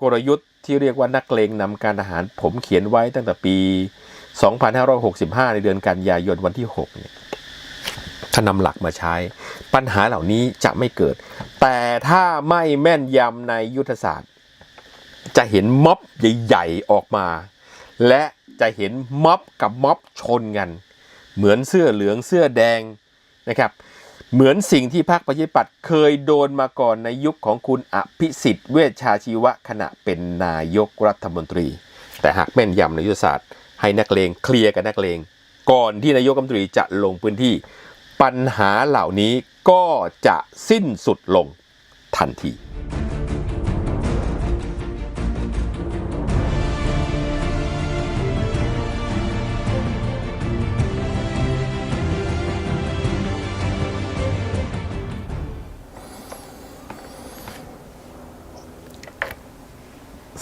กลยุทธ์ที่เรียกว่านักเลงนำการทหารผมเขียนไว้ตั้งแต่ปี 2565 ในเดือนกันยายนวันที่6เนี่ยถ้านำหลักมาใช้ ปัญหาเหล่านี้จะไม่เกิด แต่ถ้าไม่แม่นยำในยุทธศาสตร์ จะเห็นม็อบใหญ่ๆออกมา และจะเห็นม็อบกับม็อบชนกัน เหมือนเสื้อเหลืองเสื้อแดงนะครับ เหมือนสิ่งที่พรรคประชาธิปัตย์เคยโดนมาก่อนในยุคของคุณอภิสิทธิ์เวชชาชีวะขณะเป็นนายกรัฐมนตรี แต่หากแม่นยำในยุทธศาสตร์ ให้นักเลงเคลียร์กับนักเลง ก่อนที่นายกรัฐมนตรีจะลงพื้นที่ ปัญหาเหล่านี้ก็จะสิ้นสุดลงทันที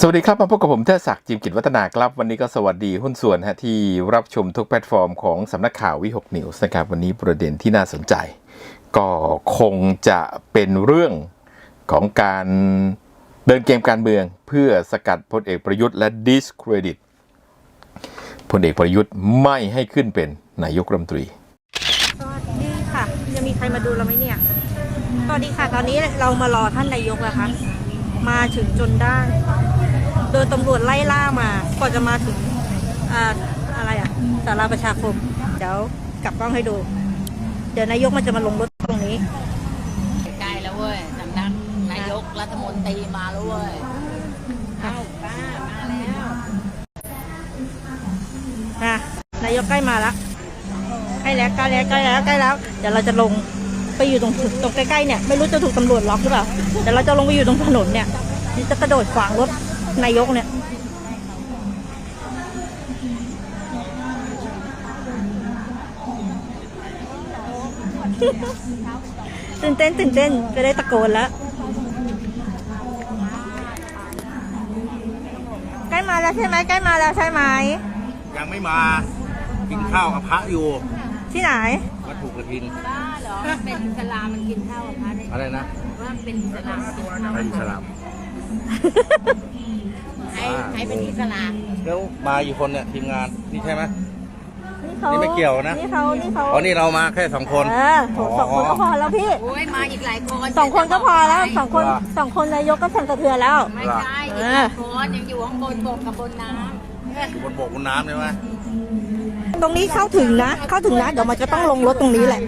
สวัสดีครับ มาพบกับผมเทศศักดิ์จิมกิจวัฒนาครับ วันนี้ก็สวัสดีหุ้นส่วนฮะที่รับชมทุกแพลตฟอร์มของสำนักข่าววิหกนิวส์นะครับ วันนี้ประเด็นที่น่าสนใจ ก็คงจะเป็นเรื่องของการเดินเกมการเมือง เพื่อสกัดพลเอกประยุทธ์และดิสเครดิตพลเอกประยุทธ์ไม่ให้ขึ้นเป็นนายกรัฐมนตรี สวัสดีค่ะจะมีใครมาดูเราไหมเนี่ย สวัสดีค่ะ ตอนนี้เรามารอท่านนายกนะคะมาถึงจนได้ โดยตำรวจไล่ล่ามากว่าจะมาถึงอ่าอะไรอะสาราประชาคม เดี๋ยวกลับกล้องให้ดู เดี๋ยวนายกมันจะมาลงรถตรงนี้ ใกล้แล้วเว้ยสำนักนายกรัฐมนตรีมาแล้วเว้ยเอ้าป้ามาแล้วนะนายกใกล้มาแล้วใกล้แล้วใกล้แล้วใกล้แล้วใกล้แล้ว เดี๋ยวเราจะลงไปอยู่ตรงตรงใกล้ๆเนี่ยไม่รู้จะถูกตำรวจล็อกหรือเปล่าเดี๋ยวเราจะลงไปอยู่ตรงถนนเนี่ยนี่จะกระโดดขวางรถ นายกเนี่ยตื่นเต้นตื่นเต้นจะได้ตะโกนแล้ว ใกล้มาแล้วใช่ไหมใกล้มาแล้วใช่ไหมยังไม่มากินข้าวกับพระอยู่ ที่ไหนวัดถูกกระทินป้าเหรอเป็นอิสลามมันกินข้าวกับพระได้อะไรนะว่าเป็นอิสลามกินข้าวพระอิสลาม ให้ให้เป็นอิสลามแล้วมากี่คนเนี่ยทีมงานนี่ใช่ไหมนี่เขานี่ไม่เกี่ยวนะ นี่เขานี่เขาอ๋อนี่เรามาแค่สองคน เออโถสองคนก็พอแล้วพี่โอ้ยมาอีกหลายคนสองคนก็พอแล้วสองคนสองคนนายกก็สั่นสะเทือนแล้ว ไม่ใช่อีกหลายคนยังอยู่ข้างบนบกกับบนน้ำ อยู่บนบกบนน้ำใช่ไหม ตรงนี้เข้าถึงนะ เข้าถึงนะ เดี๋ยวมันจะต้องลงรถตรงนี้แหละ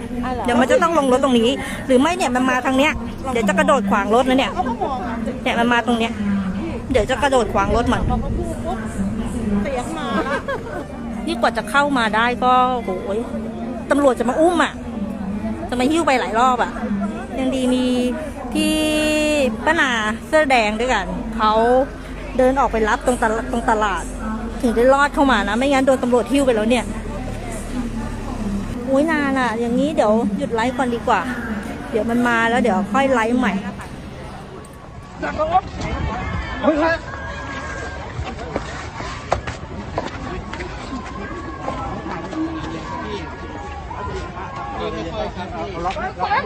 เดี๋ยวมันจะต้องลงรถตรงนี้ หรือไม่เนี่ยมันมาทางเนี้ย เดี๋ยวจะกระโดดขวางรถนะเนี่ย เนี่ยมันมาตรงเนี้ย เดี๋ยวจะกระโดดขวางรถมันนี่กว่าจะเข้ามาได้ก็โหยตำรวจจะมาอุ้มอะ จะมาหิ้วไปหลายรอบอะ ยังดีมีพี่ป้านาเสื้อแดงด้วยกัน เขาเดินออกไปรับตรงตลาดตรงตลาดถึงได้รอดเข้ามานะ ไม่งั้นโดนตำรวจหิ้วไปแล้วเนี่ย อุ้ยนานอะ อย่างนี้เดี๋ยวหยุดไลฟ์ก่อนดีกว่า เดี๋ยวมันมาแล้วเดี๋ยวค่อยไลฟ์ใหม่ป้า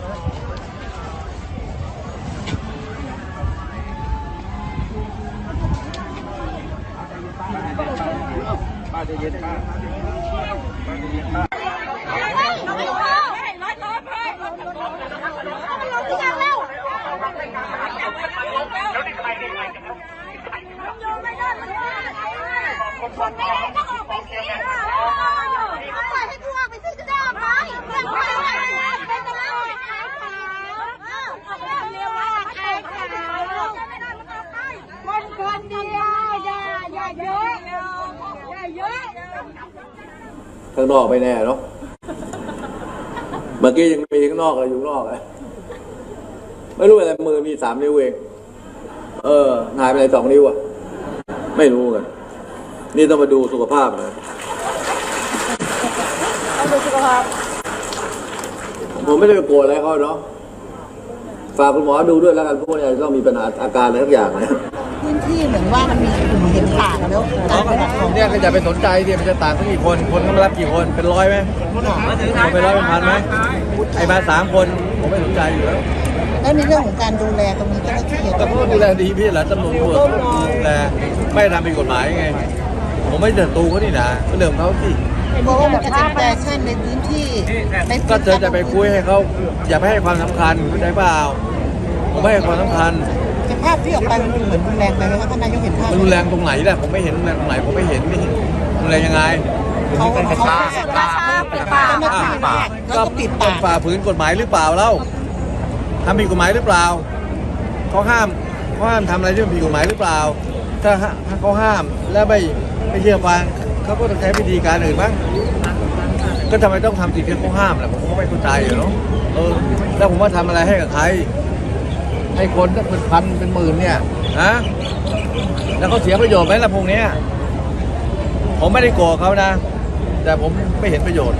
จะ เย็นป้าป้าจเย็นป้าคนไม่ได้ก็ออกไปสิเขาปล่อยให้กูออกไปสิจะได้ออกไหมเรื่องอะไรเป็นตำรวจขายขาวเรียกว่าขายขาวคนคนเดียวอย่าอย่าเยอะอย่าเยอะ ข้างนอกไม่แน่เนาะเมื่อกี้ยังมีข้างนอกอะไรอยู่ข้างนอกเลยไม่รู้อะไรมือมีสามนิ้วเองเออหายไปไหนสองนิ้วอะไม่รู้กันนี่ต้องมาดูสุขภาพนะต้องดูสุขภาพผมไม่ได้ไปโกรธอะไรเขาเนาะฝากคุณหมอดูด้วยแล้วกันพวกนี้ต้องมีปัญหาอาการอะไรทุกอย่างนะพื้นที่เหมือนว่ามันมีกลุ่มเด็ก ต่างแล้วการปกครงเนี่ยก็อย่าไปสนใจดิมันจะต่างสักกี่คน คนเขามารับกี่คนเป็นร้อยไหมคนเป็นร้อยเป็นพันไหมไอ้มาสามคนผมไม่สนใจอยู่แล้วแล้วในเรื่องของการดูแลตรงนี้เจ้าหน้าที่แต่เขาก็ดูแลดีพี่เหรอตำรวจตำรวจดูแลไม่ทำผิดกฎหมายไง ผมไม่เดือดตูเขานี่นะก็เรื่องเขาที่เพราะว่ามันจะเป็นแฟชั่นในพื้นที่ก็เธอจะไปคุยให้เขาอย่าไปให้ความสำคัญเข้าใจเปล่าผมไม่ให้ความสำคัญาพที่ออกไปมันดูเหมือนรุนแรงไปไหมคะท่านนายกเห็นภาพมันรุนแรงตรงไหนล่ะผมไม่เห็นรุนแรงตรงไหนผมไม่เห็นไม่เห็นรุนแรงยังไงเขาเขากระชากปิดปากเจ้าหน้าที่เนี่ยแล้วก็ปิดปากฝ่าฝืนกฎหมายหรือเปล่าเล่าทำผิดกฎหมายหรือเปล่าเขาห้ามเขาห้ามทำอะไรที่มันผิดกฎหมายหรือเปล่า ถ้าฮะถ้าเขาห้ามแล้วไม่ไม่เชื่อฟังเขาก็ต้องใช้วิธีการอื่นบ้างก็ทำไมต้องทำสิ่งที่เขาห้ามล่ะผมก็ไม่เข้าใจอยู่เนาะเออแล้วผมว่าทำอะไรให้กับใคร ให้คนถ้าเป็นพันเป็นหมื่นเนี่ยฮะแล้วเขาเสียประโยชน์ไหมล่ะพวกเนี้ยผมไม่ได้โกรธเขานะ แต่ผมไม่เห็นประโยชน์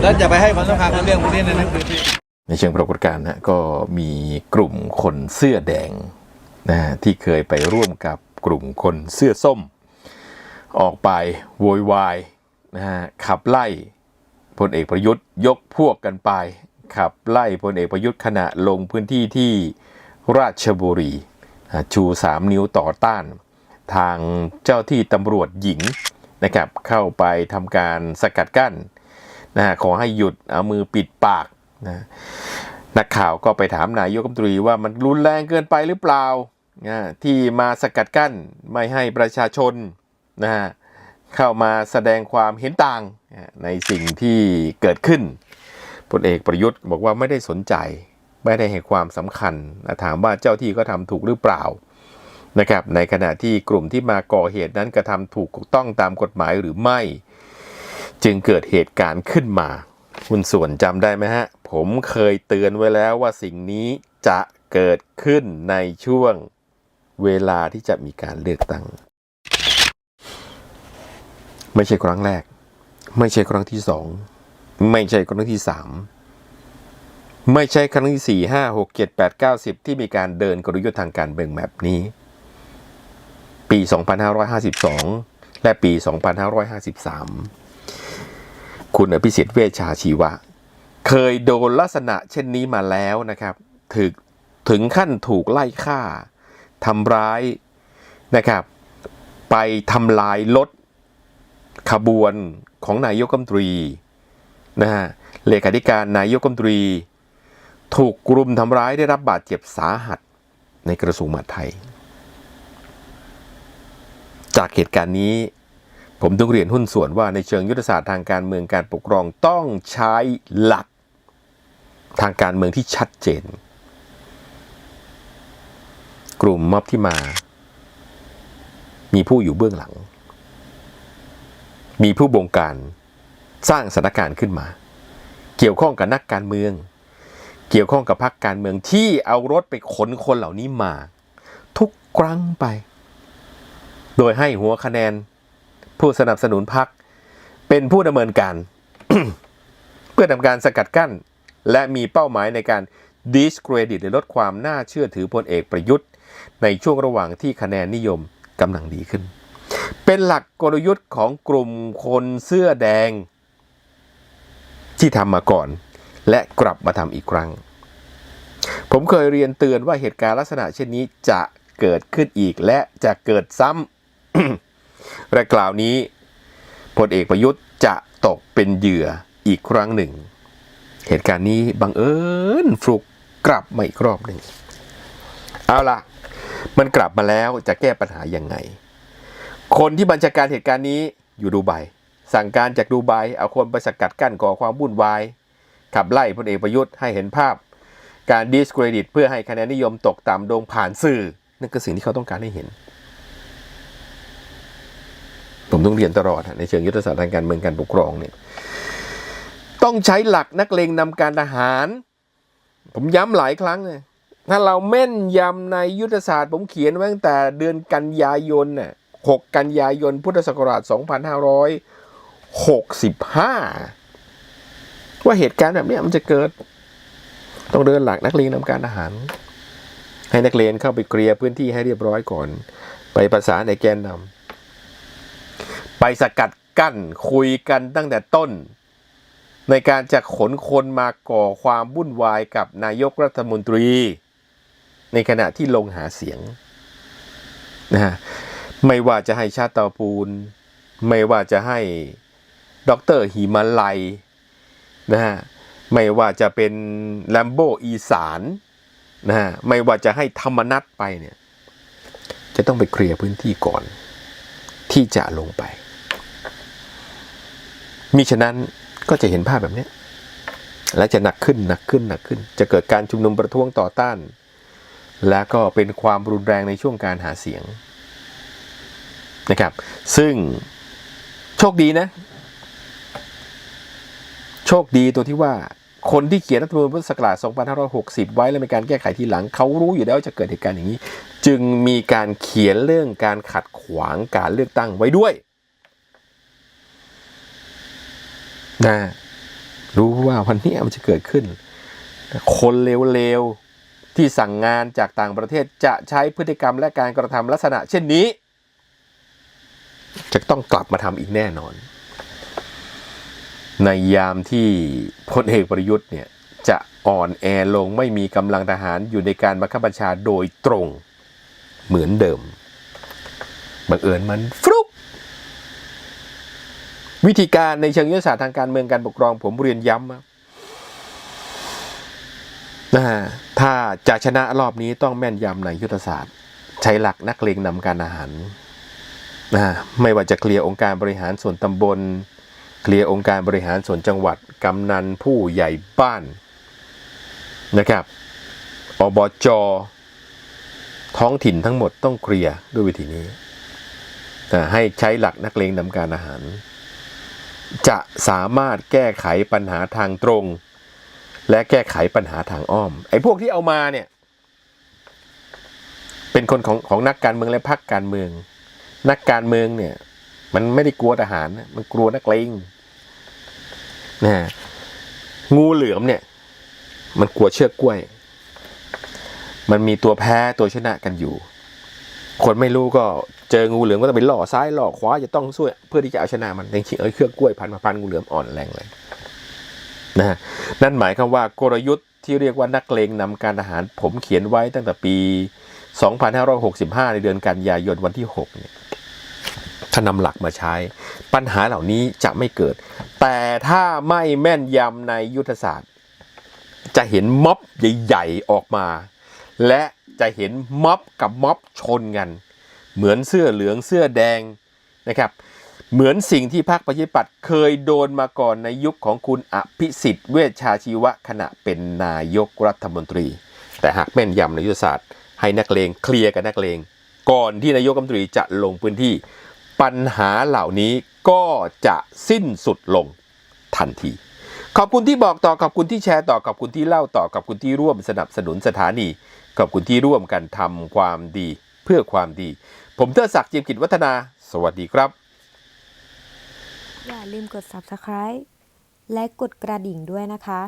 แล้วจะไปให้ความสำคัญกับเรื่องพวกนี้ในหนังสือพิมพ์ในเชิงปรากฏการณ์นะก็มีกลุ่มคนเสื้อแดงนะที่เคยไปร่วมกับกลุ่มคนเสื้อส้ม ออกไปโวยวายนะฮะขับไล่พลเอกประยุทธ์ยกพวกกันไป ขับไล่พลเอกประยุทธ์ขณะลงพื้นที่ที่ราชบุรี ชูสามนิ้วต่อต้าน ทางเจ้าที่ตำรวจหญิงนะครับเข้าไปทำการสกัดกั้นนะขอให้หยุดเอามือปิดปากนะนักข่าวก็ไปถามนายกรัฐมนตรีว่ามันรุนแรงเกินไปหรือเปล่านะที่มาสกัดกั้นไม่ให้ประชาชนนะฮะเข้ามาแสดงความเห็นต่างนะในสิ่งที่เกิดขึ้น พลเอกประยุทธ์บอกว่าไม่ได้สนใจ ไม่ได้ให้ความสำคัญ ถามว่าเจ้าที่ก็ทำถูกหรือเปล่านะครับ ในขณะที่กลุ่มที่มาก่อเหตุนั้นกระทำถูกต้องตามกฎหมายหรือไม่ จึงเกิดเหตุการณ์ขึ้นมา คุณส่วนจำได้ไหมฮะ ผมเคยเตือนไว้แล้วว่าสิ่งนี้จะเกิดขึ้นในช่วงเวลาที่จะมีการเลือกตั้ง ไม่ใช่ครั้งแรก ไม่ใช่ครั้งที่สอง ไม่ใช่ครั้งที่สามไม่ใช่ครั้งที่สี่ห้าหกเจ็ดแปดเก้าสิบที่มีการเดินกลยุทธ์ทางการเมืองแบบนี้ ปี 2552 และปี 2553 คุณอภิสิทธิ์เวชชาชีวะ เคยโดนลักษณะเช่นนี้มาแล้วนะครับ ถึงถึงขั้นถูกไล่ฆ่าทำร้ายนะครับ ไปทำลายรถขบวนของนายกรัฐมนตรี นะฮะเลขาธิการนายกรัฐมนตรี ถูกกลุ่มทำร้ายได้รับบาดเจ็บสาหัสในกระทรวงมหาดไทย จากเหตุการณ์นี้ ผมต้องเรียนหุ้นส่วนว่าในเชิงยุทธศาสตร์ทางการเมืองการปกครองต้องใช้หลักทางการเมืองที่ชัดเจน กลุ่มม็อบที่มา มีผู้อยู่เบื้องหลัง มีผู้บงการ สร้างสถานการณ์ขึ้นมา เกี่ยวข้องกับนักการเมือง เกี่ยวข้องกับพรรคการเมืองที่เอารถไปขนคนเหล่านี้มา ทุกครั้งไป โดยให้หัวคะแนน ผู้สนับสนุนพรรคเป็นผู้ดำเนินการ เพื่อทำการสกัดกั้น และมีเป้าหมายในการ discredit หรือลดความน่าเชื่อถือพลเอกประยุทธ์ ในช่วงระหว่างที่คะแนนนิยมกำลังดีขึ้น เป็นหลักกลยุทธ์ของกลุ่มคนเสื้อแดง ที่ทำมาก่อน และกลับมาทำอีกครั้ง ผมเคยเรียนเตือนว่าเหตุการณ์ลักษณะเช่นนี้จะเกิดขึ้นอีกและจะเกิดซ้ำและกล่าวนี้พลเอกประยุทธ์จะตกเป็นเหยื่ออีกครั้งหนึ่ง เหตุการณ์นี้บังเอิญฟลุกกลับมาอีกรอบหนึ่ง เอาล่ะ มันกลับมาแล้วจะแก้ปัญหายังไง คนที่บัญชาการเหตุการณ์นี้อยู่ดูไบ สั่งการจากดูไบเอาคนไปสกัดกั้นก่อความวุ่นวายขับไล่พลเอกประยุทธ์ให้เห็นภาพ การดิสเครดิตเพื่อให้คะแนนนิยมตกต่ำลงผ่านสื่อ นั่นคือสิ่งที่เขาต้องการให้เห็น ผมต้องเรียนตลอด ในเชิงยุทธศาสตร์ทางการเมืองการปกครองเนี่ยต้องใช้หลักนักเลงนำการทหาร ผมย้ำหลายครั้งเลยถ้าเราแม่นยำในยุทธศาสตร์ ผมเขียนไว้ตั้งแต่เดือนกันยายนน่ะ6กันยายนพุทธศักราช 2565ว่าเหตุการณ์แบบนี้มันจะเกิด ต้องเดินหลักนักเลงนำการทหาร ให้นักเลงเข้าไปเคลียร์พื้นที่ให้เรียบร้อยก่อน ไปประสานในแกนนำไปสกัดกั้นคุยกันตั้งแต่ต้น ในการจะขนคนมาก่อความวุ่นวายกับนายกรัฐมนตรี ในขณะที่ลงหาเสียงนะฮะไม่ว่าจะให้ชาติเตาปูน ไม่ว่าจะให้ ดอกเตอรหิมาลัยนะฮะไม่ว่าจะเป็นแลมโบอีสานนะฮะไม่ว่าจะให้ธรรมนัตไปเนี่ยจะต้องไปเคลียร์พื้นที่ก่อน ที่จะลงไป มิฉะนั้นก็จะเห็นภาพแบบนี้ และจะหนักขึ้นหนักขึ้นหนักขึ้น จะเกิดการชุมนุมประท้วงต่อต้าน และก็เป็นความรุนแรงในช่วงการหาเสียงนะครับ ซึ่งโชคดีนะ โชคดีตัวที่ว่าคนที่เขียนรัฐธรรมนูญพุทธศักราช 2560 ไว้แล้วมีการแก้ไขทีหลัง เขารู้อยู่แล้วว่าจะเกิดเหตุการณ์อย่างนี้ จึงมีการเขียนเรื่องการขัดขวางการเลือกตั้งไว้ด้วยนะรู้ว่าวันนี้มันจะเกิดขึ้น คนเลวๆ ที่สั่งงานจากต่างประเทศจะใช้พฤติกรรมและการกระทำลักษณะเช่นนี้ จะต้องกลับมาทำอีกแน่นอน ในยามที่พลเอกประยุทธ์เนี่ยจะอ่อนแอลงไม่มีกำลังทหารอยู่ในการบังคับบัญชาโดยตรงเหมือนเดิมบังเอิญมันฟลุกวิธีการในเชิงยุทธศาสตร์ทางการเมืองการปกครองผมเรียนย้ำนะฮะถ้าจะชนะรอบนี้ต้องแม่นยำในยุทธศาสตร์ ใช้หลักนักเลงนำการอาหารนะฮะไม่ว่าจะเคลียร์องค์การบริหารส่วนตำบล เคลียร์องค์การบริหารส่วนจังหวัด กำนันผู้ใหญ่บ้านนะครับอบจท้องถิ่นทั้งหมดต้องเคลียร์ด้วยวิธีนี้แต่ให้ใช้หลักนักเลงนำการอาหาร จะสามารถแก้ไขปัญหาทางตรง และแก้ไขปัญหาทางอ้อม ไอ้พวกที่เอามาเนี่ยเป็นคนของของนักการเมืองและพรรคการเมือง นักการเมืองเนี่ยมันไม่ได้กลัวทหารนะมันกลัวนักเลง นะงูเหลือมเนี่ย มันกลัวเชือกกล้วย มันมีตัวแพ้ตัวชนะกันอยู่ คนไม่รู้ก็เจองูเหลือมก็ต้องไปหล่อซ้ายหล่อขวาจะต้องช่วยเพื่อที่จะเอาชนะมันจริงๆเอ้ยเครือกกล้วยพันมาพันงูเหลือมอ่อนแรงเลยนะนั่นหมายความว่ากลยุทธ์ที่เรียกว่านักเลงนำการทหารผมเขียนไว้ตั้งแต่ปี 2565 ในเดือนกันยายนวันที่6เนี่ย ถ้านำหลักมาใช้ ปัญหาเหล่านี้จะไม่เกิด แต่ถ้าไม่แม่นยำในยุทธศาสตร์ จะเห็นม็อบใหญ่ๆออกมา และจะเห็นม็อบกับม็อบชนกัน เหมือนเสื้อเหลืองเสื้อแดงนะครับ เหมือนสิ่งที่พรรคประชาธิปัตย์เคยโดนมาก่อนในยุคของคุณอภิสิทธิ์เวชชาชีวะขณะเป็นนายกรัฐมนตรี แต่หากแม่นยำในยุทธศาสตร์ ให้นักเลงเคลียร์กับนักเลง ก่อนที่นายกรัฐมนตรีจะลงพื้นที่ ปัญหาเหล่านี้ก็จะสิ้นสุดลงทันที ขอบคุณที่บอกต่อขอบคุณที่แชร์ต่อขอบคุณที่เล่าต่อขอบคุณที่ร่วมสนับสนุนสถานี ขอบคุณที่ร่วมกันทำความดีเพื่อความดี ผมเทอศักดิ์เจียมกิจวัฒนา สวัสดีครับ อย่าลืมกด subscribe และกดกระดิ่งด้วยนะคะ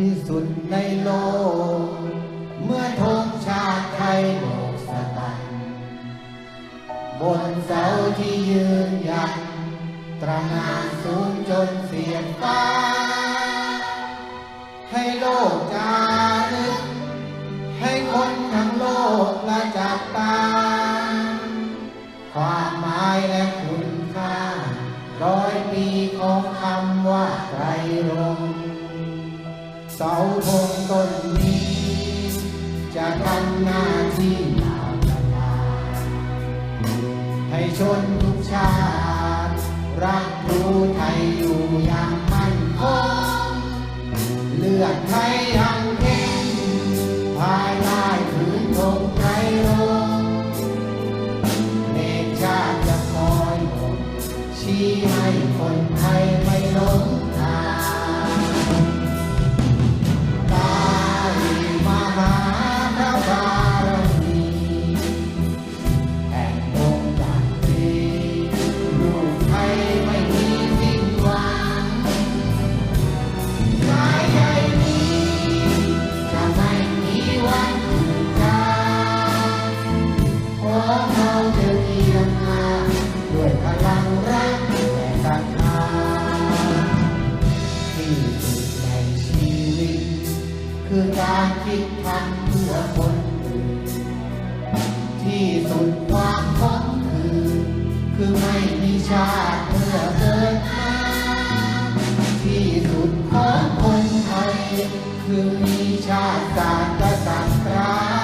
ที่สุดในโลก เมื่อธงชาติไทยโลกสะบัดบนเสาที่ยืนยัดตระหงานสูงจนเสียงฟ้า ให้โลกจารึกให้คนทั้งโลกละจับ ต้นนี้ จะทำหน้าที่นาวนาให้ชนทุกชาติ รักรู้ไทยอยู่อย่างมั่นคงเลือดไทยยัง คือมีชาติศาสตร์กษัตริย์